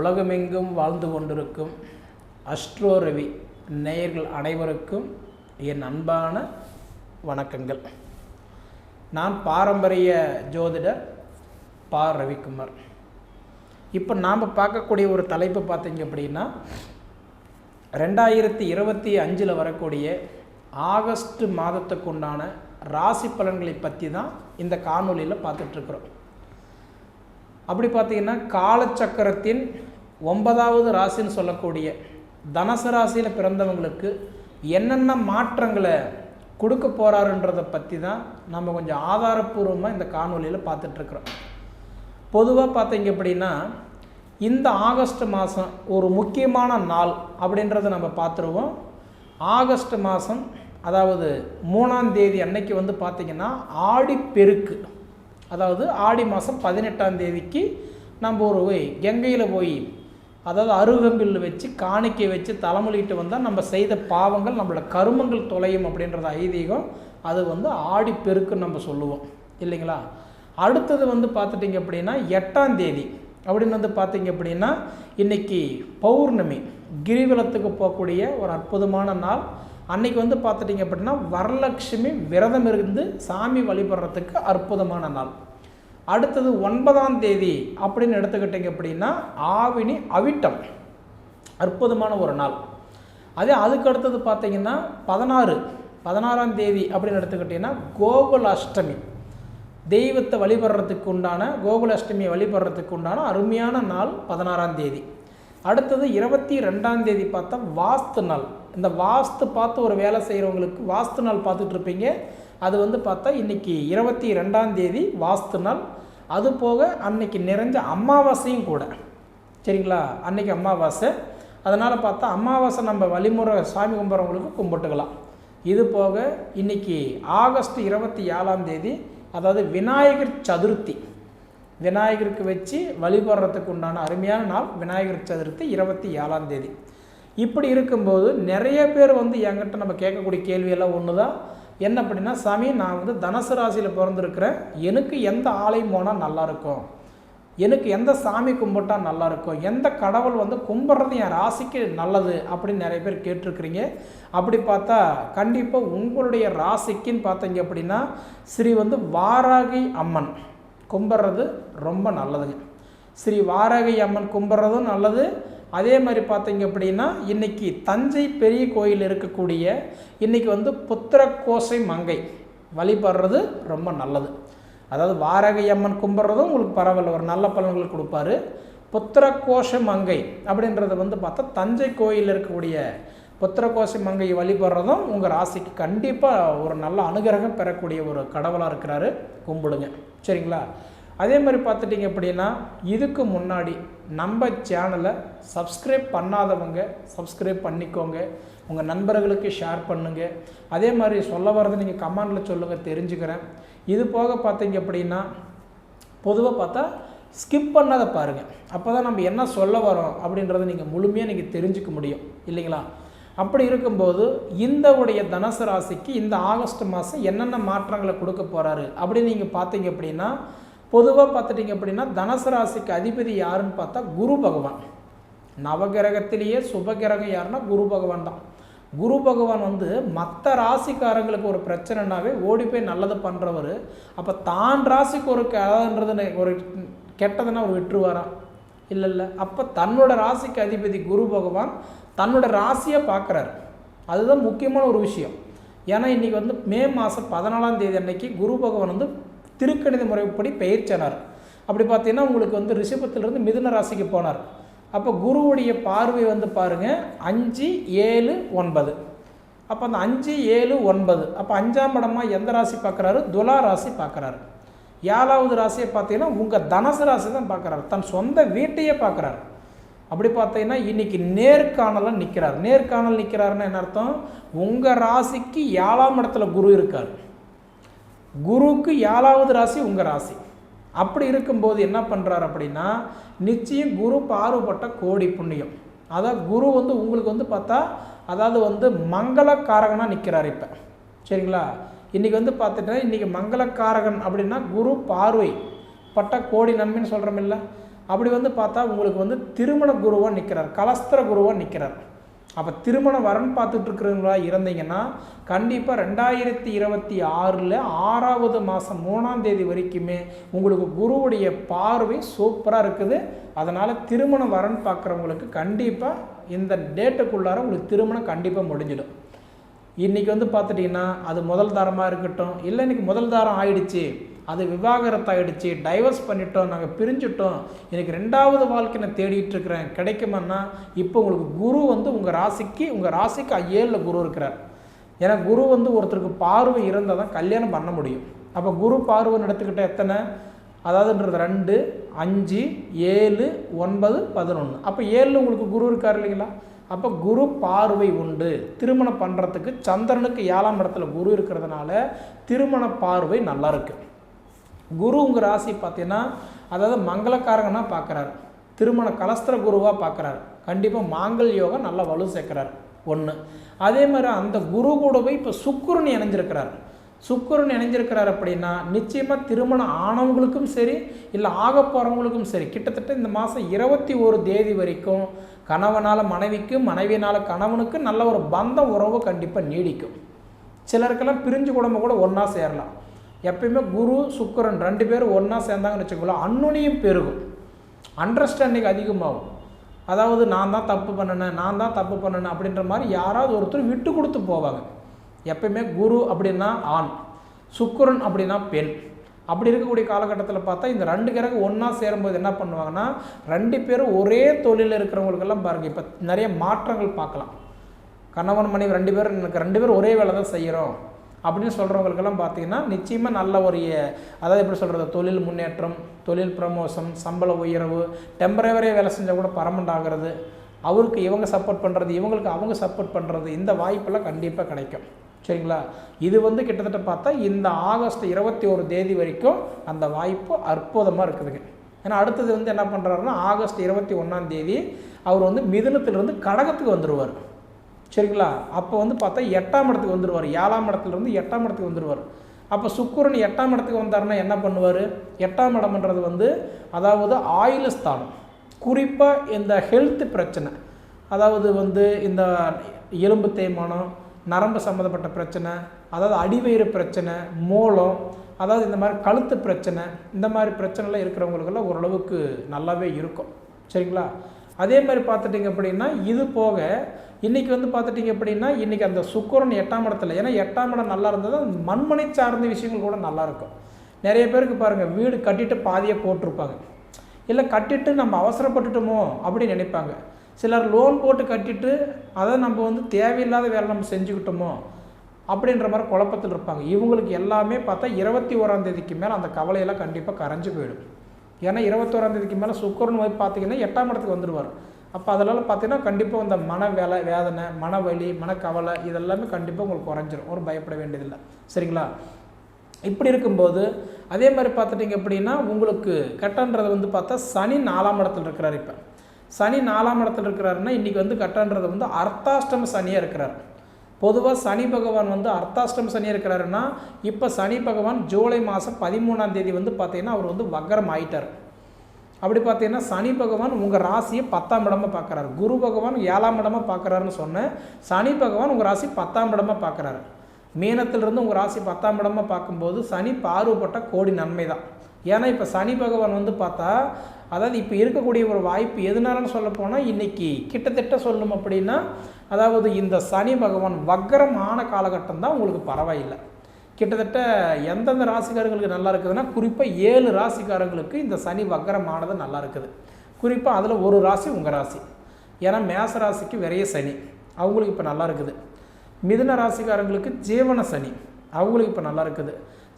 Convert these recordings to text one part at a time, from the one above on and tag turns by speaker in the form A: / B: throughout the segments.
A: உலகமெங்கும் வாழ்ந்து கொண்டிருக்கும் அஸ்ட்ரோ ரவி நேயர்கள் அனைவருக்கும் என் அன்பான வணக்கங்கள். நான் பாரம்பரிய ஜோதிடர் பா. ரவிக்குமார். இப்போ நாம் பார்க்கக்கூடிய ஒரு தலைப்பு பார்த்தீங்க அப்படின்னா ரெண்டாயிரத்தி இருபத்தி அஞ்சில் வரக்கூடிய ஆகஸ்ட் மாதத்துக்கு உண்டான ராசி பலன்களை பற்றி தான் இந்த காணொலியில் பார்த்துட்ருக்குறோம். அப்படி பார்த்தீங்கன்னா காலச்சக்கரத்தின் ஒன்பதாவது ராசின்னு சொல்லக்கூடிய தனசு ராசியில் பிறந்தவங்களுக்கு என்னென்ன மாற்றங்களை கொடுக்க போகிறாருன்றதை பற்றி தான் நம்ம கொஞ்சம் ஆதாரப்பூர்வமாக இந்த காணொலியில் பார்த்துட்ருக்குறோம் பொதுவாக பார்த்தீங்க அப்படின்னா இந்த ஆகஸ்ட் மாதம் ஒரு முக்கியமான நாள் அப்படின்றத நம்ம பார்த்துருவோம். ஆகஸ்ட் மாதம் அதாவது மூணாம் தேதி அன்னைக்கு வந்து பார்த்திங்கன்னா ஆடிப்பெருக்கு அதாவது ஆடி மாதம் பதினெட்டாம் தேதிக்கு நம்ம ஒரு கங்கையில் போய் அதாவது அருகம்பில் வச்சு காணிக்கை வச்சு தலைமொழிட்டு வந்தால் நம்ம செய்த பாவங்கள் நம்மளோட கருமங்கள் தொலையும் அப்படின்றது ஐதீகம் அது வந்து ஆடி பெருக்குன்னு நம்ம சொல்லுவோம். இல்லைங்களா? அடுத்தது வந்து பார்த்துட்டிங்க அப்படின்னா எட்டாம் தேதி. அப்படின்னு வந்து பார்த்தீங்க அப்படின்னா இன்றைக்கி பௌர்ணமி. கிரிவலத்துக்கு போகக்கூடிய ஒரு அற்புதமான நாள். அன்னைக்கு வந்து பார்த்துட்டிங்க அப்படின்னா வரலட்சுமி விரதம் இருந்து சாமி வழிபடுறதுக்கு அற்புதமான நாள். அடுத்தது ஒன்பதாம் தேதி அப்படின்னு எடுத்துக்கிட்டிங்க அப்படின்னா ஆவினி அவிட்டம். அற்புதமான ஒரு நாள். அதே அதுக்கு அடுத்தது பார்த்தீங்கன்னா பதினாறு பதினாறாம் தேதி அப்படின்னு எடுத்துக்கிட்டிங்கன்னா கோகுல அஷ்டமி தெய்வத்தை வழிபடுறதுக்கு உண்டான கோகுல அஷ்டமியை வழிபடுறதுக்கு உண்டான அருமையான நாள் பதினாறாம் தேதி. அடுத்தது இருபத்தி ரெண்டாம் தேதி பார்த்தா வாஸ்து நாள். இந்த வாஸ்து பார்த்து ஒரு வேலை செய்கிறவங்களுக்கு வாஸ்து நாள் பார்த்துட்ருப்பீங்க அது வந்து பார்த்தா இன்றைக்கி இருபத்தி ரெண்டாம் தேதி வாஸ்து நாள். அது போக அன்னைக்கு நிறைஞ்ச அமாவாசையும் கூட. சரிங்களா? அன்னைக்கு அமாவாசை. அதனால் பார்த்தா அமாவாசை நம்ம வழிமுறை சாமி கும்பிட்றவங்களுக்கு கும்பிட்டுக்கலாம். இது போக இன்றைக்கி ஆகஸ்ட் இருபத்தி ஏழாம் தேதி அதாவது விநாயகர் சதுர்த்தி. விநாயகருக்கு வச்சு வழிபடுறதுக்கு உண்டான அருமையான நாள் விநாயகர் சதுர்த்தி இருபத்தி ஏழாம் தேதி. இப்படி இருக்கும்போது நிறைய பேர் வந்து என்கிட்ட நம்ம கேட்கக்கூடிய கேள்வியெல்லாம் ஒன்று தான் என்ன அப்படின்னா சாமி நான் வந்து தனுசு ராசியில் பிறந்திருக்கிறேன். எனக்கு எந்த ஆலயம் போனால் நல்லாயிருக்கும் எனக்கு எந்த சாமி கும்பிட்டா நல்லாயிருக்கும் எந்த கடவுள் வந்து கும்பிட்றது என் ராசிக்கு நல்லது அப்படின்னு நிறைய பேர் கேட்டிருக்கிறீங்க. அப்படி பார்த்தா கண்டிப்பாக உங்களுடைய ராசிக்குன்னு பார்த்தீங்க அப்படின்னா ஸ்ரீ வந்து வாராகி அம்மன் கும்பிட்றது ரொம்ப நல்லதுங்க. ஸ்ரீ வாராகி அம்மன் கும்பிட்றதும் நல்லது. அதே மாதிரி பார்த்தீங்க அப்படின்னா இன்றைக்கி தஞ்சை பெரிய கோயில் இருக்கக்கூடிய இன்றைக்கி வந்து புத்திர கோசை மங்கை. வழிபடுறது ரொம்ப நல்லது. அதாவது வாரகை அம்மன் கும்பிட்றதும் உங்களுக்கு பரவாயில்ல ஒரு நல்ல பலன்கள் கொடுப்பாரு. புத்திரகோஷ மங்கை அப்படின்றது வந்து பார்த்தா தஞ்சை கோயில் இருக்கக்கூடிய புத்திரகோசி மங்கை வழிபடுறதும் உங்கள் ராசிக்கு கண்டிப்பாக ஒரு நல்ல அனுகிரகம் பெறக்கூடிய ஒரு கடவுளாக இருக்கிறாரு. கும்பிடுங்க. சரிங்களா? அதே மாதிரி பார்த்துட்டிங்க அப்படின்னா இதுக்கு முன்னாடி நம்ம சேனலை சப்ஸ்கிரைப் பண்ணாதவங்க சப்ஸ்கிரைப் பண்ணிக்கோங்க. உங்கள் நண்பர்களுக்கு ஷேர் பண்ணுங்கள் அதே மாதிரி சொல்ல வரதை நீங்கள் கமெண்டில் சொல்லுங்கள் தெரிஞ்சுக்கிறேன். இது போக பார்த்தீங்க அப்படின்னா பொதுவாக பார்த்தா ஸ்கிப் பண்ணாத பாருங்கள் அப்போ தான் நம்ம என்ன சொல்ல வரோம் அப்படின்றத நீங்கள் முழுமையாக நீங்கள் தெரிஞ்சுக்க முடியும். இல்லைங்களா? அப்படி இருக்கும்போது இந்த உடைய தனுசு ராசிக்கு இந்த ஆகஸ்ட் மாதம் என்னென்ன மாற்றங்களை கொடுக்க போகிறாரு அப்படின்னு நீங்கள் பார்த்தீங்க அப்படின்னா பொதுவாக பார்த்துட்டிங்க அப்படின்னா தனுசு ராசிக்கு அதிபதி யாருன்னு பார்த்தா குரு பகவான். நவகிரகத்திலேயே சுபகிரகம் யாருன்னா குரு பகவான் தான். குரு பகவான் வந்து மற்ற ராசிக்காரங்களுக்கு ஒரு பிரச்சனைனாவே ஓடி போய் நல்லது பண்ணுறவர் அப்போ தான் ராசிக்கு ஒரு கதன்றது ஒரு கெட்டதுன்னா அவர் விட்டுருவாராம் இல்லை இல்லை அப்போ தன்னோட ராசிக்கு அதிபதி குரு பகவான் தன்னோட ராசியை பார்க்குறாரு. அதுதான் முக்கியமான ஒரு விஷயம். ஏன்னா இன்றைக்கி வந்து மே மாதம் பதினாலாம் தேதி அன்னைக்கு குரு பகவான் வந்து திருக்கணித முறைப்படி பெயர்ச்சனார் அப்படி பார்த்தீங்கன்னா உங்களுக்கு வந்து ரிஷபத்திலிருந்து மிதுன ராசிக்கு போனார். அப்போ குருவுடைய பார்வை வந்து பாருங்கள் அஞ்சு ஏழு ஒன்பது. அப்போ அந்த அஞ்சு ஏழு ஒன்பது. அப்போ அஞ்சாம் இடமாக எந்த ராசி பார்க்குறாரு? துலா ராசி பார்க்குறாரு. ஏழாவது ராசியை பார்த்தீங்கன்னா உங்கள் தனுசு ராசி தான் பார்க்குறாரு. தன் சொந்த வீட்டையே பார்க்குறாரு. அப்படி பார்த்தீங்கன்னா இன்றைக்கி நேர்காணலாக நிற்கிறார் நேர்காணல் நிற்கிறாருன்னு என்ன அர்த்தம்? உங்கள் ராசிக்கு ஏழாம் இடத்துல குரு இருக்கார். குருவுக்கு ஏழாவது ராசி உங்கள் ராசி. அப்படி இருக்கும்போது என்ன பண்ணுறாரு அப்படின்னா நிச்சயம் குரு பார்வைப்பட்ட கோடி புண்ணியம். அதான் குரு வந்து உங்களுக்கு வந்து பார்த்தா அதாவது வந்து மங்களக்காரகனாக நிற்கிறார் இப்போ. சரிங்களா? இன்றைக்கி வந்து பார்த்துட்டா இன்றைக்கி மங்களக்காரகன் அப்படின்னா குரு பார்வை பட்ட கோடி நன்மைன்னு சொல்கிறோமில்ல அப்படி வந்து பார்த்தா உங்களுக்கு வந்து திருமண குருவாக நிற்கிறார் கலஸ்திர குருவாக நிற்கிறார் அப்போ திருமண வரன் பார்த்துட்டு இருக்கிறவங்களா இருந்தீங்கன்னா கண்டிப்பாக ரெண்டாயிரத்தி இருபத்தி ஆறில் ஆறாவது மாதம் மூணாம் தேதி வரைக்குமே உங்களுக்கு குருவுடைய பார்வை சூப்பராக இருக்குது. அதனால் திருமண வரன் பார்க்குறவங்களுக்கு கண்டிப்பாக இந்த டேட்டுக்குள்ளார உங்களுக்கு திருமணம் கண்டிப்பாக முடிஞ்சிடும். இன்றைக்கி வந்து பார்த்துட்டிங்கன்னா அது முதல் தாரமாக இருக்கட்டும் இல்லை இன்றைக்கி முதல் தாரம் ஆயிடுச்சு. அது விவாகரத்தாயிடுச்சு டைவர்ஸ் பண்ணிட்டோம் நாங்கள் பிரிஞ்சுட்டோம். எனக்கு ரெண்டாவது வாழ்க்கை நான் தேடிட்டு இருக்கிறேன். கிடைக்குமான்னா இப்போ உங்களுக்கு குரு வந்து உங்கள் ராசிக்கு உங்கள் ராசிக்கு ஏழில் குரு இருக்கிறார். ஏன்னா குரு வந்து ஒருத்தருக்கு பார்வை இருந்தால் தான் கல்யாணம் பண்ண முடியும். அப்போ குரு பார்வைன்னு நடத்துக்கிட்ட எத்தனை? அதாவதுன்றது ரெண்டு அஞ்சு ஏழு ஒன்பது பதினொன்று அப்போ ஏழில் உங்களுக்கு குரு இருக்கார் இல்லைங்களா? அப்போ குரு பார்வை உண்டு. திருமணம் பண்ணுறதுக்கு சந்திரனுக்கு ஏழாம் இடத்துல குரு இருக்கிறதுனால திருமண பார்வை நல்லா இருக்குது குரு உங்கள் ராசி பார்த்தீங்கன்னா அதாவது மங்களக்காரங்கன்னா பார்க்குறாரு. திருமண கலஸ்திர குருவாக பார்க்குறாரு. கண்டிப்பாக மாங்கல் யோகம் நல்லா வலு சேர்க்குறாரு. ஒன்று அதே மாதிரி அந்த குரு கூடவே இப்போ சுக்குரன் இணைஞ்சிருக்கிறார். சுக்குரன் இணைஞ்சிருக்கிறார் அப்படின்னா நிச்சயமாக திருமணம் ஆனவங்களுக்கும் சரி இல்லை ஆக போகிறவங்களுக்கும் சரி கிட்டத்தட்ட இந்த மாதம் இருபத்தி ஒரு தேதி வரைக்கும் கணவனால் மனைவிக்கும் மனைவினால் கணவனுக்கும் நல்ல ஒரு பந்த உறவு கண்டிப்பாக நீடிக்கும். சிலருக்கெல்லாம் பிரிஞ்சு குடும்பம் கூட ஒன்றா சேரலாம். எப்பயுமே குரு சுக்கரன் ரெண்டு பேரும் ஒன்றா சேர்ந்தாங்கன்னு வச்சுக்கோங்களேன் அன்னுனியும் பெருகும். அண்டர்ஸ்டாண்டிங் அதிகமாகும். அதாவது நான் தான் தப்பு பண்ணினேன் நான் தான் தப்பு பண்ணினேன் அப்படின்ற மாதிரி யாராவது ஒருத்தர் விட்டு கொடுத்து போவாங்க. எப்பயுமே குரு அப்படின்னா ஆண் சுக்கரன் அப்படின்னா பெண். அப்படி இருக்கக்கூடிய காலகட்டத்தில் பார்த்தா இந்த ரெண்டு கிரகம் ஒன்றா சேரும்போது என்ன பண்ணுவாங்கன்னா ரெண்டு பேரும் ஒரே தொழிலில் இருக்கிறவங்களுக்கெல்லாம் பாருங்கள் இப்போ நிறைய மாற்றங்கள் பார்க்கலாம். கணவன் மனைவி ரெண்டு பேரும் எனக்கு ரெண்டு பேரும் ஒரே வேலை தான் செய்கிறோம் அப்படின்னு சொல்கிறவங்களுக்கெல்லாம் பார்த்தீங்கன்னா நிச்சயமாக நல்ல ஒரு அதாவது எப்படி சொல்கிறது தொழில் முன்னேற்றம் தொழில் ப்ரமோஷன் சம்பள உயர்வு டெம்பரவரியாக வேலை செஞ்சால் கூட பரமண்ட் ஆகிறது அவருக்கு இவங்க சப்போர்ட் பண்ணுறது இவங்களுக்கு அவங்க சப்போர்ட் பண்ணுறது இந்த வாய்ப்பெல்லாம் கண்டிப்பாக கிடைக்கும். சரிங்களா? இது வந்து கிட்டத்தட்ட பார்த்தா இந்த ஆகஸ்ட் இருபத்தி ஒரு தேதி வரைக்கும் அந்த வாய்ப்பு அற்புதமாக இருக்குதுங்க. ஏன்னா அடுத்தது வந்து என்ன பண்ணுறாருன்னா ஆகஸ்ட் இருபத்தி ஒன்றாம் தேதி அவர் வந்து மிதுனத்திலிருந்து கடகத்துக்கு வந்துடுவார் சரிங்களா? அப்போ வந்து பார்த்தா எட்டாம் இடத்துக்கு வந்துடுவார் ஏழாம் இடத்துலேருந்து எட்டாம் இடத்துக்கு வந்துடுவார் அப்போ சுக்குரன் எட்டாம் இடத்துக்கு வந்தாருன்னா என்ன பண்ணுவார்? எட்டாம் இடம்ன்றது வந்து அதாவது ஆயுள ஸ்தானம் குறிப்பாக இந்த ஹெல்த் பிரச்சனை. அதாவது வந்து இந்த எலும்பு தேய்மானம் நரம்பு சம்மந்தப்பட்ட பிரச்சனை அதாவது அடிவயிறு பிரச்சனை மூலம் அதாவது இந்த மாதிரி கழுத்து பிரச்சனை இந்த மாதிரி பிரச்சனைலாம் இருக்கிறவங்களுக்கெல்லாம் ஓரளவுக்கு நல்லாவே இருக்கும். சரிங்களா? அதே மாதிரி பார்த்துட்டிங்க அப்படின்னா இது போக இன்றைக்கி வந்து பார்த்துட்டிங்க அப்படின்னா இன்றைக்கி அந்த சுக்கரன் எட்டாம் இடத்துல ஏன்னா எட்டாம் இடம் நல்லா இருந்தது மண்மனை சார்ந்த விஷயங்கள் கூட நல்லாயிருக்கும் நிறைய பேருக்கு பாருங்கள் வீடு கட்டிட்டு பாதியாக போட்டிருப்பாங்க. இல்லை கட்டிட்டு நம்ம அவசரப்பட்டுட்டோமோ அப்படின்னு நினைப்பாங்க. சிலர் லோன் போட்டு கட்டிட்டு அதை நம்ம வந்து தேவையில்லாத வேலை நம்ம செஞ்சுக்கிட்டோமோ அப்படின்ற மாதிரி குழப்பத்தில் இருப்பாங்க. இவங்களுக்கு எல்லாமே பார்த்தா இருபத்தி ஓராந்தேதிக்கு மேலே அந்த கவலையெல்லாம் கண்டிப்பாக கரைஞ்சு போயிடும். ஏன்னா இருபத்தோராம் தேதிக்கு மேலே சுக்கரன் போய் பார்த்தீங்கன்னா எட்டாம் இடத்துக்கு வந்துடுவார் அப்போ அதனால் பார்த்தீங்கன்னா கண்டிப்பாக இந்த மன வேலை வேதனை மனவலி மனக்கவலை இதெல்லாமே கண்டிப்பாக உங்களுக்கு குறைஞ்சிரும். ஒரு பயப்பட வேண்டியதில்லை. சரிங்களா? இப்படி இருக்கும்போது அதே மாதிரி பார்த்துட்டிங்க அப்படின்னா உங்களுக்கு கட்டன்றது வந்து பார்த்தா சனி நாலாம் இடத்துல இருக்கிறார் இப்போ. சனி நாலாம் இடத்துல இருக்கிறாருன்னா இன்றைக்கி வந்து கட்டன்றது வந்து அர்த்தாஷ்டம சனியாக இருக்கிறார். பொதுவாக சனி பகவான் வந்து அர்த்தாஷ்டம் சனி இருக்கிறாருன்னா இப்போ சனி பகவான் ஜூலை மாதம் பதிமூணாம் தேதி வந்து பார்த்தீங்கன்னா அவர் வந்து வக்கரம் ஆயிட்டார். அப்படி பார்த்தீங்கன்னா சனி பகவான் உங்கள் ராசியை பத்தாம் இடமா பார்க்குறாரு குரு பகவான் ஏழாம் இடமா பார்க்குறாருன்னு சொன்னேன் சனி பகவான் உங்கள் ராசி பத்தாம் இடமா பார்க்குறாரு மீனத்திலிருந்து உங்கள் ராசி பத்தாம் இடமா பார்க்கும்போது சனி பார்வப்பட்ட கோடி நன்மை தான் ஏன்னா இப்போ சனி பகவான் வந்து பார்த்தா அதாவது இப்போ இருக்கக்கூடிய ஒரு வாய்ப்பு எதுனாலன்னு சொல்ல போனால் இன்றைக்கி கிட்டத்தட்ட சொல்லணும் அப்படின்னா அதாவது இந்த சனி பகவான் வக்கரம் ஆன காலகட்டம் தான் உங்களுக்கு பரவாயில்லை. கிட்டத்தட்ட எந்தெந்த ராசிக்காரங்களுக்கு நல்லா இருக்குதுன்னா குறிப்பாக ஏழு ராசிக்காரங்களுக்கு இந்த சனி வக்கரமானது நல்லா இருக்குது. குறிப்பாக அதில் ஒரு ராசி உங்கள் ராசி. ஏன்னா மேச ராசிக்கு விரைய சனி. அவங்களுக்கு இப்போ நல்லா இருக்குது. மிதுன ராசிக்காரங்களுக்கு ஜீவன சனி. அவங்களுக்கு இப்போ நல்லா இருக்குது.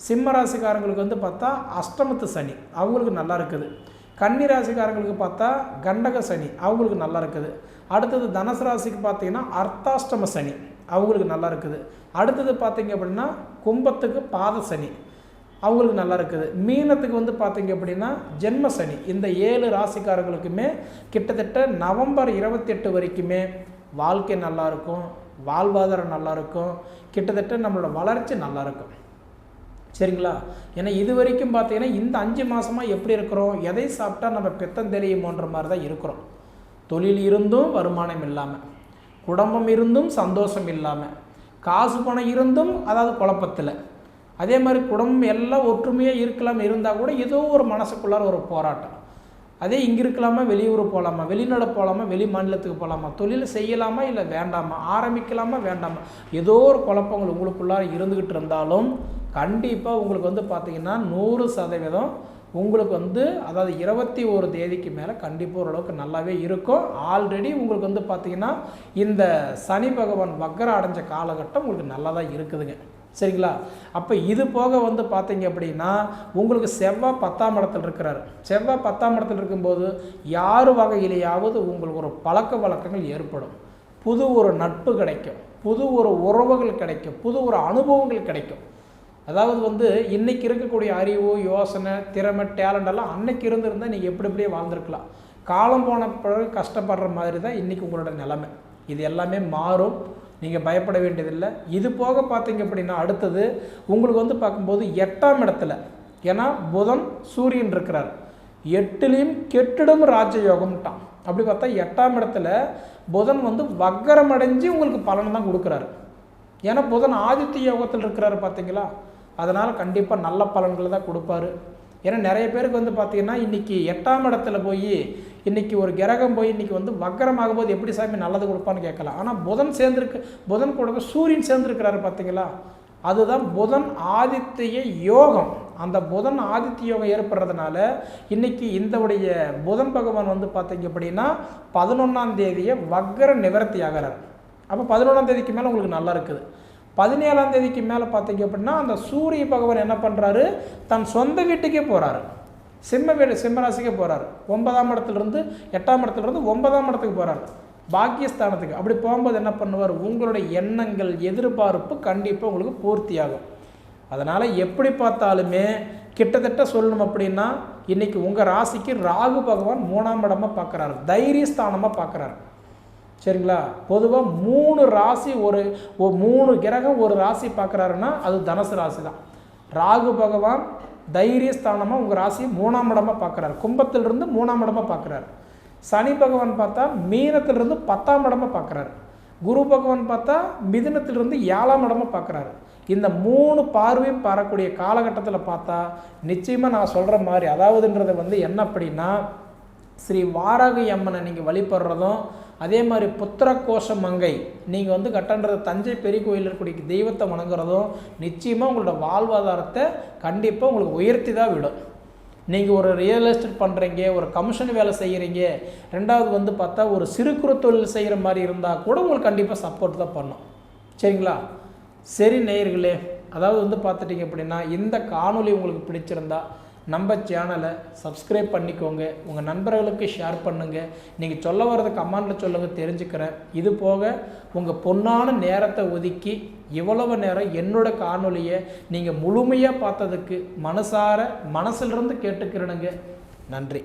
A: சிம்ம ராசிக்காரங்களுக்கு வந்து பார்த்தா அஷ்டமத்து சனி. அவங்களுக்கு நல்லா இருக்குது. கன்னி ராசிக்காரங்களுக்கு பார்த்தா கண்டக சனி. அவங்களுக்கு நல்லா இருக்குது. அடுத்தது தனுசு ராசிக்கு பார்த்தீங்கன்னா அர்த்தாஷ்டம சனி. அவங்களுக்கு நல்லா இருக்குது. அடுத்தது பார்த்தீங்க அப்படின்னா கும்பத்துக்கு பாத சனி. அவங்களுக்கு நல்லா இருக்குது. மீனத்துக்கு வந்து பார்த்தீங்க அப்படின்னா ஜென்ம சனி. இந்த ஏழு ராசிக்காரங்களுக்குமே கிட்டத்தட்ட நவம்பர் இருபத்தெட்டு வரைக்குமே வாழ்க்கை நல்லாயிருக்கும் வாழ்வாதாரம் நல்லாயிருக்கும் கிட்டத்தட்ட நம்மளோட வளர்ச்சி நல்லாயிருக்கும் சரிங்களா? ஏன்னா இது வரைக்கும் பார்த்தீங்கன்னா இந்த அஞ்சு மாதமாக எப்படி இருக்கிறோம்? எதை சாப்பிட்டா நம்ம பித்தம் தெரியுமோன்ற மாதிரி தான் இருக்கிறோம். தொழில் இருந்தும் வருமானம் இல்லாமல் குடும்பம் இருந்தும் சந்தோஷம் இல்லாமல் காசு பணம் இருந்தும் அதாவது குழப்பத்தில். அதே மாதிரி குடும்பம் எல்லாம் ஒற்றுமையாக இருக்கலாம் இருந்தால் கூட ஏதோ ஒரு மனசுக்குள்ளார ஒரு போராட்டம். அதே இங்கே இருக்கலாமா வெளியூர் போகலாமா வெளிநாடு போகலாமா வெளி மாநிலத்துக்கு போகலாமா தொழில் செய்யலாமா இல்லை வேண்டாமா ஆரம்பிக்கலாமா வேண்டாமா ஏதோ ஒரு குழப்பங்கள் உங்களுக்குள்ளார இருந்துக்கிட்டு இருந்தாலும் கண்டிப்பாக உங்களுக்கு வந்து பார்த்திங்கன்னா நூறு சதவீதம் உங்களுக்கு வந்து அதாவது இருபத்தி ஒரு தேதிக்கு மேலே கண்டிப்பாக ஓரளவுக்கு நல்லாவே இருக்கும். ஆல்ரெடி உங்களுக்கு வந்து பார்த்திங்கன்னா இந்த சனி பகவான் வக்கரம் அடைஞ்ச காலகட்டம் உங்களுக்கு நல்லா தான் இருக்குதுங்க. சரிங்களா? அப்போ இது போக வந்து பார்த்தீங்க அப்படின்னா உங்களுக்கு செவ்வாய் பத்தாம் இடத்துல இருக்கிறாரு. செவ்வாய் பத்தாம் இடத்துல இருக்கும்போது யார் வகையிலேயாவது உங்களுக்கு ஒரு பழக்க வழக்கங்கள் ஏற்படும். புது ஒரு நட்பு கிடைக்கும். புது ஒரு உறவுகள் கிடைக்கும். புது ஒரு அனுபவங்கள் கிடைக்கும். அதாவது வந்து இன்றைக்கி இருக்கக்கூடிய அறிவு யோசனை திறமை டேலண்ட் எல்லாம் அன்னைக்கு இருந்திருந்தால் நீங்கள் எப்படி எப்படியே வாழ்ந்துருக்கலாம். காலம் போன பிறகு கஷ்டப்படுற மாதிரி தான் இன்றைக்கி உங்களோட நிலைமை. இது எல்லாமே மாறும். நீங்கள் பயப்பட வேண்டியதில்லை. இது போக பார்த்தீங்க அப்படின்னா அடுத்தது உங்களுக்கு வந்து பார்க்கும்போது எட்டாம் இடத்துல ஏன்னா புதன் சூரியன் இருக்கிறார். எட்டுலேயும் கெட்டிடம் ராஜயோகம்ட்டான். அப்படி பார்த்தா எட்டாம் இடத்துல புதன் வந்து வக்கரம் அடைஞ்சு உங்களுக்கு பலன் தான் கொடுக்குறாரு. ஏன்னா புதன் ஆதித்ய யோகத்தில் இருக்கிறாரு பார்த்தீங்களா? அதனால் கண்டிப்பாக நல்ல பலன்களை தான் கொடுப்பாரு. ஏன்னா நிறைய பேருக்கு வந்து பார்த்தீங்கன்னா இன்றைக்கி எட்டாம் இடத்துல போய் இன்றைக்கி ஒரு கிரகம் போய் இன்றைக்கி வந்து வக்கரமாகும் போது எப்படி சாமி நல்லது கொடுப்பான்னு கேட்கலாம். ஆனால் புதன் சேர்ந்துருக்கு புதன் கூட சூரியன் சேர்ந்துருக்கிறாரு பார்த்தீங்களா அதுதான் புதன் ஆதித்ய யோகம். அந்த புதன் ஆதித்ய யோகம் ஏற்படுறதுனால இன்னைக்கு இந்தவுடைய புதன் பகவான் வந்து பார்த்தீங்க அப்படின்னா பதினொன்றாம் தேதியை வக்கர நிவர்த்தி ஆகிறார். அப்போ பதினொன்றாம் தேதிக்கு மேலே உங்களுக்கு நல்லா இருக்குது. பதினேழாம் தேதிக்கு மேலே பார்த்தீங்க அப்படின்னா அந்த சூரிய பகவான் என்ன பண்ணுறாரு தன் சொந்த வீட்டுக்கே போகிறாரு சிம்ம வீடு சிம்மராசிக்கே போகிறாரு ஒன்பதாம் இடத்துலேருந்து எட்டாம் இடத்துலேருந்து ஒன்பதாம் இடத்துக்கு போகிறாரு பாக்கியஸ்தானத்துக்கு. அப்படி போகும்போது என்ன பண்ணுவார்? உங்களுடைய எண்ணங்கள் எதிர்பார்ப்பு கண்டிப்பாக உங்களுக்கு பூர்த்தியாகும். அதனால் எப்படி பார்த்தாலுமே கிட்டத்தட்ட சொல்லணும் அப்படின்னா இன்றைக்கி உங்கள் ராசிக்கு ராகு பகவான் மூணாம் இடமாக பார்க்குறாரு. தைரியஸ்தானமாக பார்க்குறாரு. சரிங்களா? பொதுவாக மூணு ராசி ஒரு மூணு கிரகம் ஒரு ராசி பார்க்குறாருன்னா அது தனுசு ராசி தான் ராகு பகவான் தைரியஸ்தானமாக உங்கள் ராசியை மூணாம் இடமாக பார்க்குறாரு. கும்பத்திலிருந்து மூணாம் இடமாக பார்க்குறாரு. சனி பகவான் பார்த்தா மீனத்திலிருந்து பத்தாம் இடமாக பார்க்குறாரு. குரு பகவான் பார்த்தா மிதுனத்திலிருந்து ஏழாம் இடமாக பார்க்குறாரு. இந்த மூணு பார்வையும் பாரக்கூடிய காலகட்டத்தில் பார்த்தா நிச்சயமாக நான் சொல்கிற மாதிரி அதாவதுன்றதை வந்து என்ன அப்படின்னா ஸ்ரீ வாராகி அம்மனை நீங்கள் வழிபடுறதும் அதே மாதிரி புத்திர கோஷ மங்கை. நீங்கள் வந்து கட்டன்றது தஞ்சை பெரிய கோயில் இருக்கக்கூடிய தெய்வத்தை வணங்குறதும் நிச்சயமாக உங்களோட வாழ்வாதாரத்தை கண்டிப்பாக உங்களுக்கு உயர்த்தி தான் விடும். நீங்கள் ஒரு ரியல் எஸ்டேட் பண்ணுறீங்க ஒரு கமிஷன் வேலை செய்கிறீங்க ரெண்டாவது வந்து பார்த்தா ஒரு சிறு குறு தொழில் செய்கிற மாதிரி இருந்தால் கூட உங்களுக்கு கண்டிப்பாக சப்போர்ட் தான் பண்ணும். சரிங்களா? சரி நேயர்களே அதாவது வந்து பார்த்துட்டிங்க அப்படின்னா இந்த காணொளி உங்களுக்கு பிடிச்சிருந்தா நம்ம சேனலை சப்ஸ்கிரைப் பண்ணிக்கோங்க. உங்கள் நண்பர்களுக்கு ஷேர் பண்ணுங்கள் நீங்கள் சொல்ல வர்றது கமெண்டில் சொல்லுங்கள் தெரிஞ்சுக்கிறேன். இது போக உங்கள் பொன்னான நேரத்தை ஒதுக்கி இவ்வளவு நேரம் என்னோட காணொலியை நீங்கள் முழுமையாக பார்த்ததுக்கு மனசார மனசிலிருந்து கேட்டுக்கிறனுங்க. நன்றி.